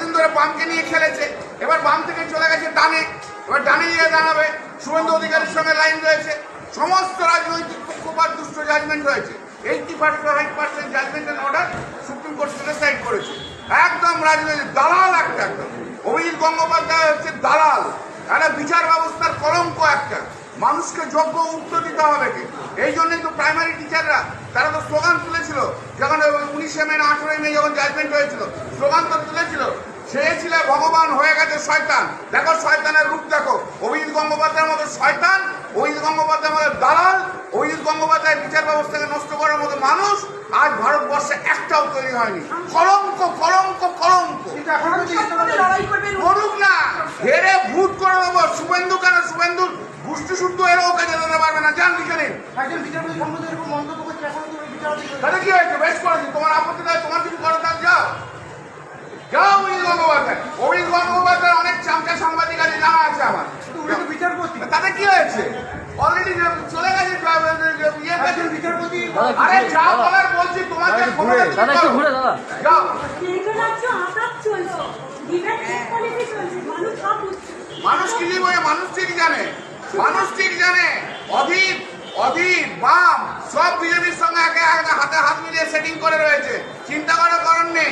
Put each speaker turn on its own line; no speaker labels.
এতদিন ধরে বামকে নিয়ে খেলেছে। এবার বাম থেকে চলে গেছে ডানে। এবার ডানে নিয়ে দাঁড়াবে। শুভেন্দু অধিকারীর সঙ্গে লাইন রয়েছে। সমস্ত রাজনৈতিক পক্ষপাত, দুষ্ট জাজমেন্ট হয়েছে eighty percent judgement and order supreme court থেকে সাইড করেছে। একদম রাজনৈতিক দালাল একটা। একদম অভিজিৎ গঙ্গোপাধ্যায় হচ্ছে দালাল। একটা বিচার ব্যবস্থার কলঙ্ক একটা। মানুষকে যোগ্য উত্তর দিতে হবে কি এই জন্যই তো প্রাইমারি টিচাররা তারা তো স্লোগান তুলেছিল যখন উনিশে মে না আঠেরোই মে যখন জাজমেন্ট হয়েছিল স্লোগান তো তুলেছিল সে ছিল ভগবান হয়ে গেছে শয়তান। দেখো শয়তানের রূপ দেখো অভিজিৎ গঙ্গোপাধ্যায়ের মতো শয়তান অভিজিৎ গঙ্গোপাধ্যায়ের মতো দালাল অভিজিৎ গঙ্গোপাধ্যায় বিচার ব্যবস্থাকে নষ্ট করার মতো মানুষ আজ ভারতবর্ষে একটাও তৈরি হয়নি। কলঙ্ক কলঙ্ক কলঙ্ক। করুক না হেরে ভূত করে দেবো শুভেন্দু কেন শুভেন্দু গুষ্টি শুদ্ধ এরা ওকে যেতে দিতে পারবে না যান লিখে নিন
একজন বিচারপতি সম্বন্ধে এরকম মন্তব্য করছে এখনও তো বিচারপতি
তাহলে কি হয়েছে? বেশ করেছি। তোমার আপত্তি দেয় তোমার কিছু করো তার যাও। যাও অভিজিৎ গঙ্গোপাধ্যায় অভিজিৎ গঙ্গোপাধ্যায় অনেক চামচা সাংবাদিক আছে জানা আছে আমার।
উনি তো বিচারপতি।
তাতে কি হয়েছে? অলরেডি চলে গেছে ইয়ে
বিচারপতি
আরে যা বলার বলছি তোমাকে ক্ষমতা
দাদা একটু ঘুরে দাদা।
যাও।
দেখে যাচ্ছ আঘাত চলছে ডিফেন্সিভ পলিসি চলছে? মানুষ
কি মানুষ ঠিক জানে। মানুষ ঠিক জানে। অধীর অধীর বাম সব বিজেপির সঙ্গে আগে হাতে হাত মিলিয়ে সেটিং করে রয়েছে।